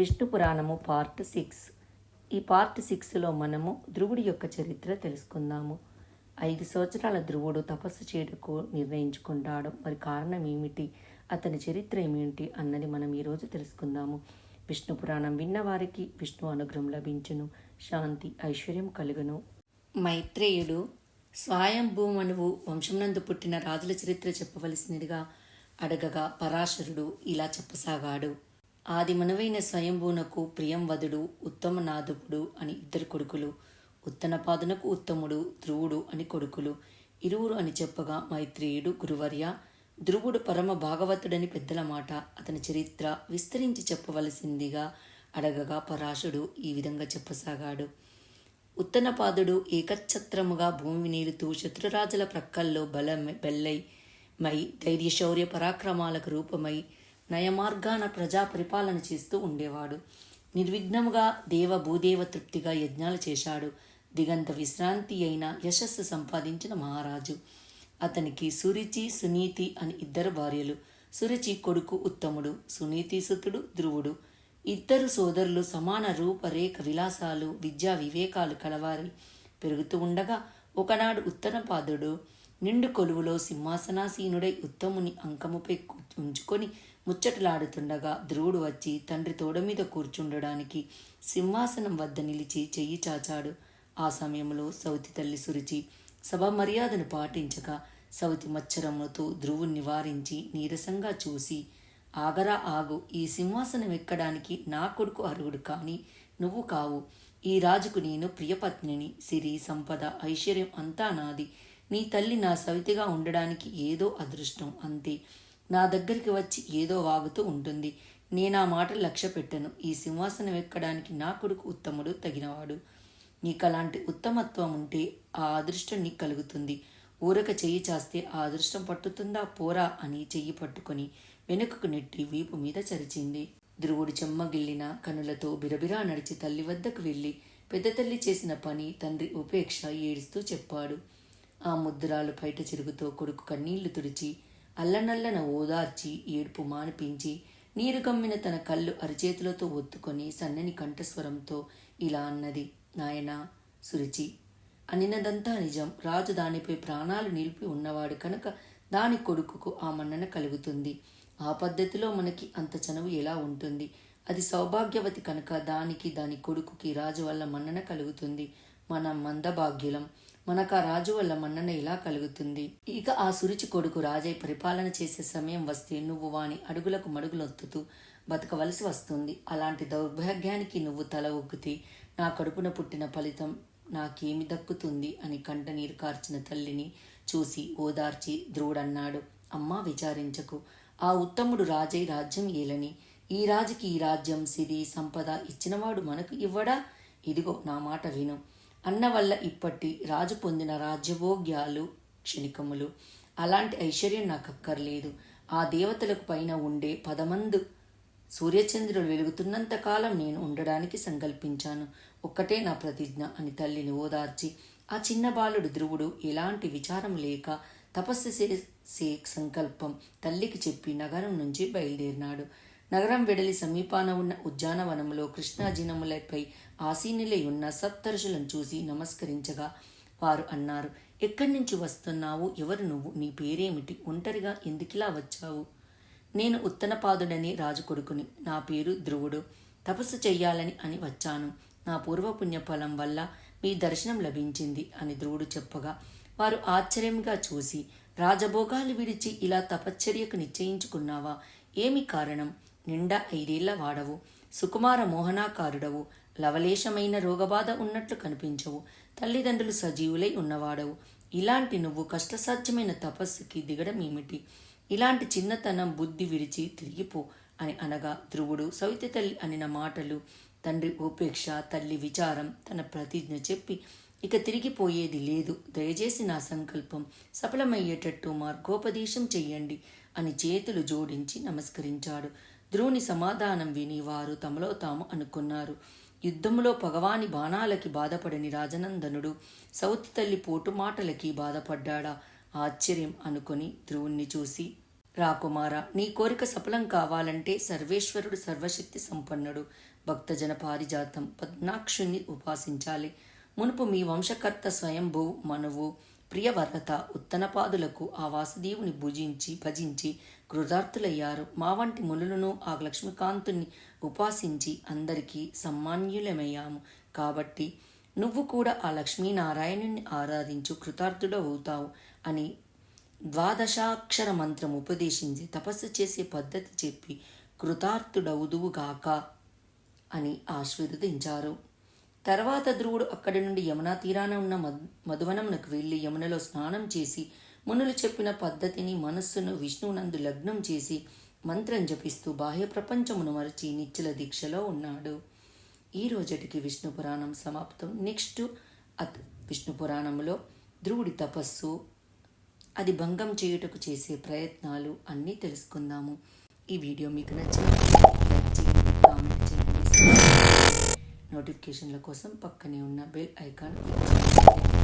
విష్ణు పురాణము part six. ఈ part సిక్స్లో మనము ధ్రువుడి యొక్క చరిత్ర తెలుసుకుందాము. ఐదు సంవత్సరాల ధ్రువుడు తపస్సు చేయటకు నిర్ణయించుకుంటాడు. మరి కారణం ఏమిటి? అతని చరిత్ర ఏమిటి? అన్నది మనం ఈరోజు తెలుసుకుందాము. విష్ణు పురాణం విన్నవారికి విష్ణు అనుగ్రహం లభించును. శాంతి ఐశ్వర్యం కలుగును. మైత్రేయుడు స్వయంభూమనువు వంశమునందు పుట్టిన రాజుల చరిత్ర చెప్పవలసినదిగా అడగగా పరాశరుడు ఇలా చెప్పసాగాడు. ఆది మనవైన స్వయంభూనకు ప్రియంవదుడు ఉత్తమనాథుడు అని ఇద్దరు కొడుకులు ఉత్తనపాదునకు ఉత్తముడు ధ్రువుడు అని కొడుకులు. ఇరువురు అని చెప్పగా మైత్రేయుడు గురువర్య. ధ్రువుడు పరమ భాగవతుడని పెద్దల మాట అతని చరిత్ర విస్తరించి చెప్పవలసిందిగా అడగగా పరాశుడు ఈ విధంగా చెప్పసాగాడు. ఉత్తనపాదుడు ఏకఛత్రముగా భూమి నీలుతూ శత్రురాజుల ప్రక్కల్లో బల బెల్లై మై ధైర్యశౌర్య పరాక్రమాలకు రూపమై నయమార్గాన ప్రజా పరిపాలన చేస్తూ ఉండేవాడు. నిర్విఘ్నముగా దేవ భూదేవ తృప్తిగా యజ్ఞాలు చేశాడు. దిగంత విశ్రాంతి అయిన యశస్సు సంపాదించిన మహారాజు. అతనికి సురుచి సునీతి అని ఇద్దరు భార్యలు. సురుచి కొడుకు ఉత్తముడు సునీతి సుతుడు ధ్రువుడు. ఇద్దరు సోదరులు సమాన రూపరేఖ విలాసాలు విద్యా వివేకాలు కలవారి. పెరుగుతూ ఉండగా ఒకనాడు ఉత్తరపాదుడు నిండు కొలువులో సింహాసనాసీనుడై ఉత్తముని అంకముపై ఉంచుకొని ముచ్చటలాడుతుండగా ధ్రువుడు వచ్చి తండ్రి తోడ మీద కూర్చుండడానికి సింహాసనం వద్ద నిలిచి చెయ్యి చాచాడు. ఆ సమయంలో సౌతి తల్లి సురిచి సభ మర్యాదను పాటించక సౌతి మచ్చరముతో ధ్రువుని నివారించి నీరసంగా చూసి ఆగరా ఆగు ఈ సింహాసనం ఎక్కడానికి నా కొడుకు అర్హుడు కాని నువ్వు కావు. ఈ రాజుకు నేను ప్రియపత్నిని సిరి సంపద ఐశ్వర్యం అంతా నాది. నీ తల్లి నా సవితిగా ఉండడానికి ఏదో అదృష్టం అంతే. నా దగ్గరికి వచ్చి ఏదో వాగుతూ ఉంటుంది. నేనా మాట లక్ష్య పెట్టను. ఈ సింహాసనం ఎక్కడానికి నా కొడుకు ఉత్తముడు తగినవాడు. నీకు అలాంటి ఉత్తమత్వం ఉంటే ఆ అదృష్టం నీకు కలుగుతుంది. ఊరక చెయ్యి చాస్తే ఆ అదృష్టం పట్టుతుందా? పోరా అని చెయ్యి పట్టుకొని వెనుకకు నెట్టి వీపు మీద చరిచింది. ధ్రువుడు చెమ్మగిల్లిన కనులతో బిరబిరా నడిచి తల్లి వద్దకు వెళ్ళి పెద్ద తల్లి చేసిన పని తండ్రి ఉపేక్ష ఏడుస్తూ చెప్పాడు. ఆ ముద్రాలు బయట చెరుగుతో కొడుకు కన్నీళ్ళు తుడిచి అల్లనల్లన ఓదార్చి ఏడుపు మానిపించి నీరు గమ్మిన తన కళ్ళు అరిచేతులతో ఒత్తుకొని సన్నని కంఠస్వరంతో ఇలా అన్నది నాయనా సురుచి అనినదంతా నిజం. రాజు దానిపై ప్రాణాలు నిలిపి ఉన్నవాడు కనుక దాని కొడుకుకు ఆ మన్నన కలుగుతుంది. ఆ పద్ధతిలో మనకి అంత చనువు ఎలా ఉంటుంది? అది సౌభాగ్యవతి కనుక దానికి దాని కొడుకుకి రాజు వల్ల మన్నన కలుగుతుంది. మనం మందభాగ్యులం. మనకు ఆ రాజు వల్ల మన్నన ఇలా కలుగుతుంది. ఇక ఆ సురుచి కొడుకు రాజై పరిపాలన చేసే సమయం వస్తే నువ్వు వాని అడుగులకు మడుగులొత్తుతూ బతకవలసి వస్తుంది. అలాంటి దౌర్భాగ్యానికి నువ్వు తల ఒగ్గితే నా కడుపున పుట్టిన ఫలితం నాకేమి దక్కుతుంది అని కంటనీరు కార్చిన తల్లిని చూసి ఓదార్చి ధ్రువుడన్నాడు అమ్మా విచారించకు. ఆ ఉత్తముడు రాజై రాజ్యం ఏలని? ఈ రాజుకి ఈ రాజ్యం సిరి సంపద ఇచ్చినవాడు మనకు ఇవ్వడా? ఇదిగో నా మాట విను. అన్న వల్ల ఇప్పటి రాజు పొందిన రాజ్యభోగ్యాలు క్షణికములు. అలాంటి ఐశ్వర్యం నాకు అక్కర్లేదు ఆ దేవతలకు పైన ఉండే పదమందు సూర్యచంద్రుడు వెలుగుతున్నంత కాలం నేను ఉండడానికి సంకల్పించాను. ఒక్కటే నా ప్రతిజ్ఞ అని తల్లిని ఓదార్చి ఆ చిన్న బాలుడు ధ్రువుడు ఎలాంటి విచారం లేక తపస్సు చేసే సంకల్పం తల్లికి చెప్పి నగరం నుంచి బయలుదేరినాడు. నగరం వెడలి సమీపాన ఉన్న ఉద్యానవనంలో కృష్ణాజినములపై ఆసీనులై ఉన్న సప్తరుషులను చూసి నమస్కరించగా వారు అన్నారు ఎక్కడి నుంచి వస్తున్నావు? ఎవరు నువ్వు? నీ పేరేమిటి? ఒంటరిగా ఎందుకిలా వచ్చావు? నేను ఉత్తనపాదుడని రాజుకొడుకుని నా పేరు ధ్రువుడు తపస్సు చెయ్యాలని అని వచ్చాను. నా పూర్వపుణ్య ఫలం వల్ల మీ దర్శనం లభించింది అని ధ్రువుడు చెప్పగా వారు ఆశ్చర్యంగా చూసి రాజభోగాలు విడిచి ఇలా తపశ్చర్యకు నిశ్చయించుకున్నావా? ఏమి కారణం? నిండా ఐదేళ్ళ వాడవు. సుకుమార మోహనాకారుడవు. లవలేశమైన రోగబాధ ఉన్నట్లు కనిపించవు. తల్లిదండ్రులు సజీవులై ఉన్నవాడవు. ఇలాంటి నువ్వు కష్టసాధ్యమైన తపస్సుకి దిగడం ఏమిటి ఇలాంటి చిన్నతనం బుద్ధి విడిచి తిరిగిపో అని అనగా ధ్రువుడు సవితి తల్లి అనిన మాటలు తండ్రి ఉపేక్ష తల్లి విచారం తన ప్రతిజ్ఞ చెప్పి ఇక తిరిగిపోయేది లేదు. దయచేసి నా సంకల్పం సఫలమయ్యేటట్టు మార్గోపదేశం చెయ్యండి అని చేతులు జోడించి నమస్కరించాడు. ధ్రువుని సమాధానం విని వారు తమలో తాము అనుకున్నారు. యుద్ధములో పగవాని బాణాలకి బాధపడని రాజనందనుడు సౌతి తల్లి పోటు మాటలకి బాధపడ్డాడా? ఆశ్చర్యం అనుకొని ధ్రువుణ్ణి చూసి రాకుమార నీ కోరిక సఫలం కావాలంటే సర్వేశ్వరుడు సర్వశక్తి సంపన్నుడు భక్తజన పారిజాతం పద్మాక్షుణ్ణి ఉపాసించాలి. మునుపు మీ వంశకర్త స్వయంభూ మనువు ప్రియవర్గత ఉత్తనపాదులకు ఆ వాసుదేవుని భుజించి భజించి కృతార్థులయ్యారు. మా వంటి మునులను ఆ లక్ష్మీకాంతుని ఉపాసించి అందరికీ సమ్మాన్యులమయ్యాము కాబట్టి నువ్వు కూడా ఆ లక్ష్మీనారాయణుని ఆరాధించు కృతార్థుడవుతావు అని ద్వాదశాక్షర మంత్రం ఉపదేశించి తపస్సు చేసే పద్ధతి చెప్పి కృతార్థుడవుదువుగాక అని ఆశీర్వదించారు. తర్వాత ధ్రువుడు అక్కడి నుండి యమునా తీరాన ఉన్న మధ్ మధువనమునకు వెళ్ళి యమునలో స్నానం చేసి మునులు చెప్పిన పద్ధతిని మనస్సును విష్ణువునందు లగ్నం చేసి మంత్రం జపిస్తూ బాహ్య ప్రపంచమును మరచి నిత్యల దీక్షలో ఉన్నాడు. ఈ రోజుటికి విష్ణు పురాణం సమాప్తం. నెక్స్ట్ అత్ విష్ణు పురాణంలో ధ్రువుడి తపస్సు అది భంగం చేయుటకు చేసే ప్రయత్నాలు అన్నీ తెలుసుకుందాము. ఈ వీడియో మీకు నచ్చిన నోటిఫికేషన్ల కోసం పక్కనే ఉన్న బెల్ ఐకాన్ క్లిక్ చేయండి